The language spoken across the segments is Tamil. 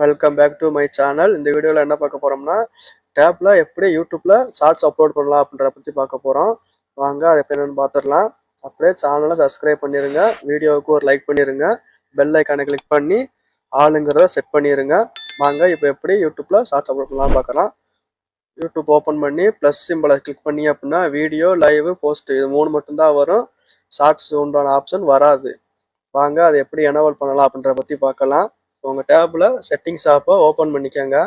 Welcome back to my channel இந்த வீடியோவில் என்ன பார்க்க போகிறோம்னா டேப்பில் எப்படி யூடியூப்பில் ஷார்ட்ஸ் அப்லோட் பண்ணலாம் அப்படின்றத பற்றி பார்க்க போகிறோம் வாங்க அதை எப்படி பார்த்துடலாம். அப்படியே சேனலை சப்ஸ்கிரைப் பண்ணிடுங்க வீடியோவுக்கு ஒரு லைக் பண்ணிடுங்க பெல் ஐக்கானை கிளிக் பண்ணி ஆளுங்கிறத செட் பண்ணிடுங்க வாங்க இப்போ எப்படி யூடியூப்பில் ஷார்ட்ஸ் அப்லோட் பண்ணலாம்னு பார்க்கலாம். யூடியூப் ஓப்பன் பண்ணி ப்ளஸ் சிம்பிளை கிளிக் பண்ணி அப்படின்னா வீடியோ லைவ் போஸ்ட்டு இது மூணு மட்டும்தான் வரும். ஷார்ட்ஸ் உண்டான ஆப்ஷன் வராது. வாங்க அது எப்படி எனவல் பண்ணலாம் அப்படின்றத பற்றி பார்க்கலாம். உங்கள் டேப்பில் செட்டிங்ஸ் ஆப்பை ஓப்பன் பண்ணிக்கோங்க.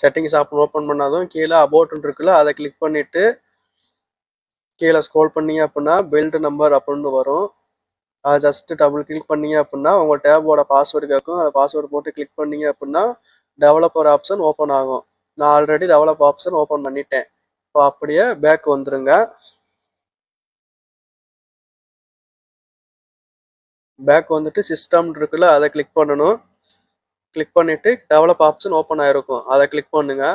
செட்டிங்ஸ் ஆப் ஓப்பன் பண்ணாதும் கீழே அபவுட்னு இருக்குல்ல அதை கிளிக் பண்ணிவிட்டு கீழே ஸ்க்ரோல் பண்ணிங்க அப்படின்னா பில்டு நம்பர் அப்படின்னு வரும். அதை ஜஸ்ட் டபுள் கிளிக் பண்ணிங்க அப்படின்னா உங்கள் டேபோட பாஸ்வேர்டு கேட்கும். அதை பாஸ்வேர்டு போட்டு கிளிக் பண்ணீங்க அப்படின்னா டெவலப்பர் ஆப்ஷன் ஓப்பன் ஆகும். நான் ஆல்ரெடி டெவலப் ஆப்ஷன் ஓப்பன் பண்ணிட்டேன். இப்போ அப்படியே பேக் வந்துருங்க. பேக் வந்துட்டு சிஸ்டம் இருக்குல்ல அதை கிளிக் பண்ணணும். கிளிக் பண்ணிட்டு டெவலப் ஆப்ஷன் ஓப்பன் ஆயிருக்கும். அதை கிளிக் பண்ணுங்க.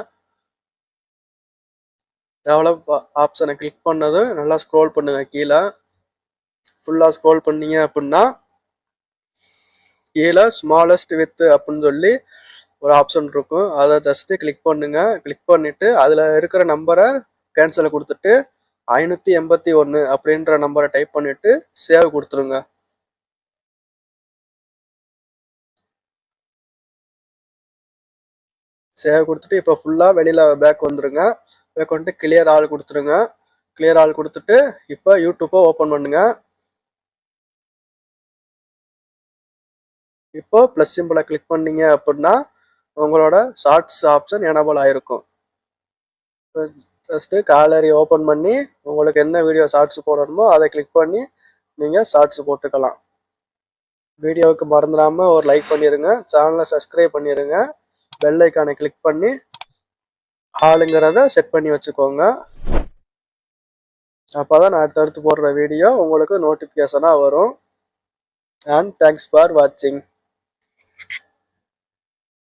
டெவலப் ஆப்ஷனை கிளிக் பண்ணதும் நல்லா ஸ்க்ரோல் பண்ணுங்க கீழே. ஃபுல்லாக ஸ்க்ரோல் பண்ணீங்க அப்படின்னா கீழே ஸ்மாலஸ்ட் வித் அப்படின்னு சொல்லி ஒரு ஆப்ஷன் இருக்கும். அதை ஜஸ்ட்டு கிளிக் பண்ணுங்க. கிளிக் பண்ணிவிட்டு அதில் இருக்கிற நம்பரை கேன்சல் கொடுத்துட்டு ஐநூற்றி எண்பத்தி ஒன்று அப்படின்ற நம்பரை டைப் பண்ணிவிட்டு சேவ் கொடுத்துருங்க. சேவ் கொடுத்துட்டு இப்போ ஃபுல்லாக வெளியில் பேக் வந்துடுங்க பேக் வந்துட்டு கிளியர் ஆள் கொடுத்துருங்க. கிளியர் ஆள் கொடுத்துட்டு இப்போ யூடியூப்பை ஓப்பன் பண்ணுங்க. இப்போ ப்ளஸ் சிம்பிளை கிளிக் பண்ணீங்க அப்படின்னா உங்களோட ஷார்ட்ஸ் ஆப்ஷன் எனபிள் ஆயிருக்கும். ஜஸ்ட்டு கேலரி ஓப்பன் பண்ணி உங்களுக்கு என்ன வீடியோ ஷார்ட்ஸ் போடணுமோ அதை கிளிக் பண்ணி நீங்கள் ஷார்ட்ஸ் போட்டுக்கலாம். வீடியோவுக்கு மறந்துடாமல் ஒரு லைக் பண்ணிடுங்க சேனலை சப்ஸ்கிரைப் பண்ணிடுங்க பெல் ஐக்கானை கிளிக் பண்ணி ஆளுங்கிறத செட் பண்ணி வச்சுக்கோங்க. அப்போ தான் நான் அடுத்தடுத்து போடுற வீடியோ உங்களுக்கு நோட்டிஃபிகேஷனாக வரும். அண்ட் தேங்க்ஸ் ஃபார் வாட்சிங்